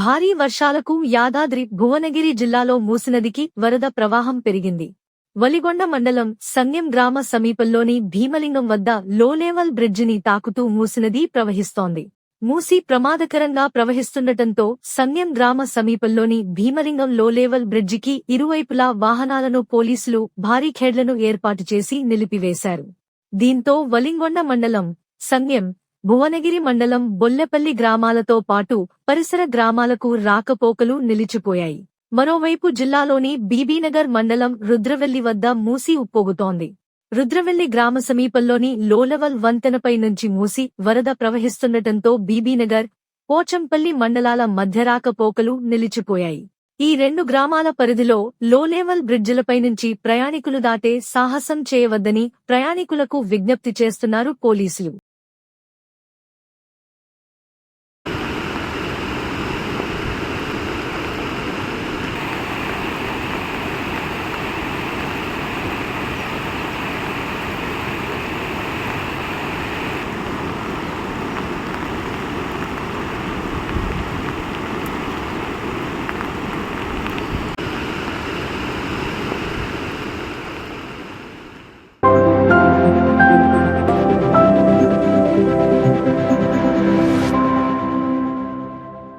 భారీ వర్షాలకు యాదాద్రి భువనగిరి జిల్లాలో మూసినదికి వరద ప్రవాహం పెరిగింది. వలిగొండ మండలం సంగ్యం గ్రామ సమీపంలోని భీమలింగం వద్ద లోలేవల్ బ్రిడ్జిని తాకుతూ మూసినది ప్రవహిస్తోంది. మూసి ప్రమాదకరంగా ప్రవహిస్తుండటంతో సంగ్యం గ్రామ సమీపంలోని భీమలింగం లోలేవల్ బ్రిడ్జికి ఇరువైపులా వాహనాలను పోలీసులు భారీ ఖేడ్లను ఏర్పాటు చేసి నిలిపివేశారు. దీంతో వలింగొండ మండలం సంగ్యం భువనగిరి మండలం బొల్లెపల్లి గ్రామాలతో పాటు పరిసర గ్రామాలకు రాకపోకలు నిలిచిపోయాయి. మరోవైపు జిల్లాలోని బీబీనగర్ మండలం రుద్రవెల్లి వద్ద మూసి ఉప్పొగుతోంది. రుద్రవెల్లి గ్రామ సమీపంలోని లోలవల్ వంతెనపై నుంచి మూసి వరద ప్రవహిస్తుండటంతో బీబీనగర్ పోచంపల్లి మండలాల మధ్య రాకపోకలు నిలిచిపోయాయి. ఈ రెండు గ్రామాల పరిధిలో లోలేవల్ బ్రిడ్జిలపై నుంచి ప్రయాణికులు దాటే సాహసం చేయవద్దని ప్రయాణికులకు విజ్ఞప్తి చేస్తున్నారు పోలీసులు.